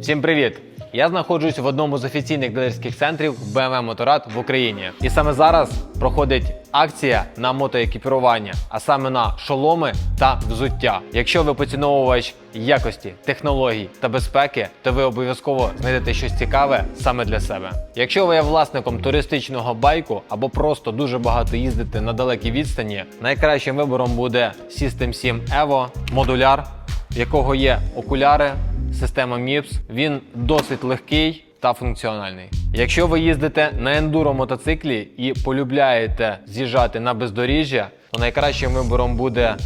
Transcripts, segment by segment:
Всім привіт! Я знаходжусь в одному з офіційних дилерських центрів BMW Моторад в Україні. І саме зараз проходить акція на мотоекіпірування, а саме на шоломи та взуття. Якщо ви поціновувач якості, технологій та безпеки, то ви обов'язково знайдете щось цікаве саме для себе. Якщо ви є власником туристичного байку або просто дуже багато їздите на далекій відстані, найкращим вибором буде System 7 Evo модуляр в якого є окуляри, система MIPS. Він досить легкий та функціональний. Якщо ви їздите на ендуро мотоциклі і полюбляєте з'їжджати на бездоріжжя, то найкращим вибором буде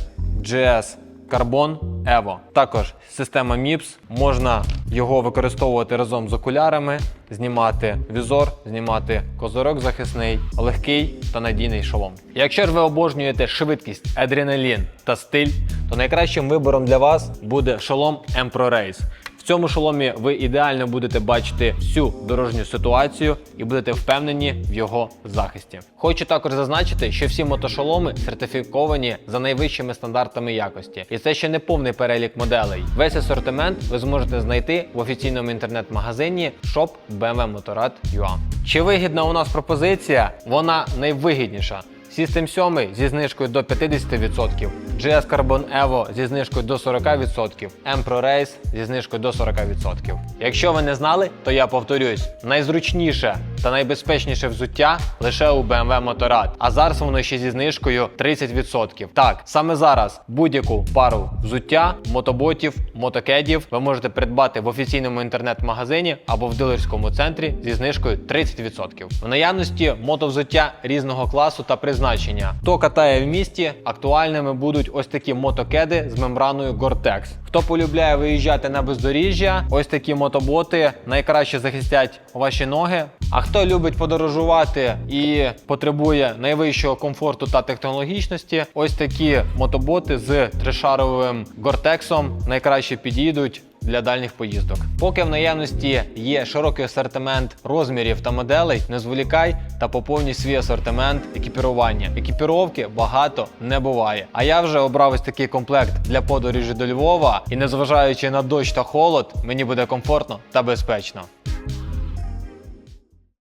GS Carbon Evo. Також система MIPS, можна його використовувати разом з окулярами, знімати візор, знімати козирок захисний, легкий та надійний шолом. Якщо ж ви обожнюєте швидкість, адреналін та стиль, то найкращим вибором для вас буде шолом M-Pro Race. В цьому шоломі ви ідеально будете бачити всю дорожню ситуацію і будете впевнені в його захисті. Хочу також зазначити, що всі мотошоломи сертифіковані за найвищими стандартами якості, і це ще не повний перелік моделей. Весь асортимент ви зможете знайти в офіційному інтернет-магазині shop BMW Motorrad.ua. Чи вигідна у нас пропозиція? Вона найвигідніша. System 7 зі знижкою до 50%, GS Carbon Evo зі знижкою до 40%, M-Pro Race зі знижкою до 40%. Якщо ви не знали, то я повторюсь: найзручніше та найбезпечніше взуття лише у BMW Motorrad, а зараз воно ще зі знижкою 30%. Так, саме зараз будь-яку пару взуття, мотоботів, мотокедів ви можете придбати в офіційному інтернет-магазині або в дилерському центрі зі знижкою 30%. В наявності мотовзуття різного класу та призначення. Хто катає в місті, актуальними будуть ось такі мотокеди з мембраною Gore-Tex. Хто полюбляє виїжджати на бездоріжжя, ось такі мотоботи найкраще захистять ваші ноги. А хто любить подорожувати і потребує найвищого комфорту та технологічності, ось такі мотоботи з тришаровим гортексом найкраще підійдуть. Для дальніх поїздок. Поки в наявності є широкий асортимент розмірів та моделей, не зволікай та поповнюй свій асортимент екіпірування. Екіпіровки багато не буває. А я вже обрав ось такий комплект для подорожі до Львова, і незважаючи на дощ та холод, мені буде комфортно та безпечно.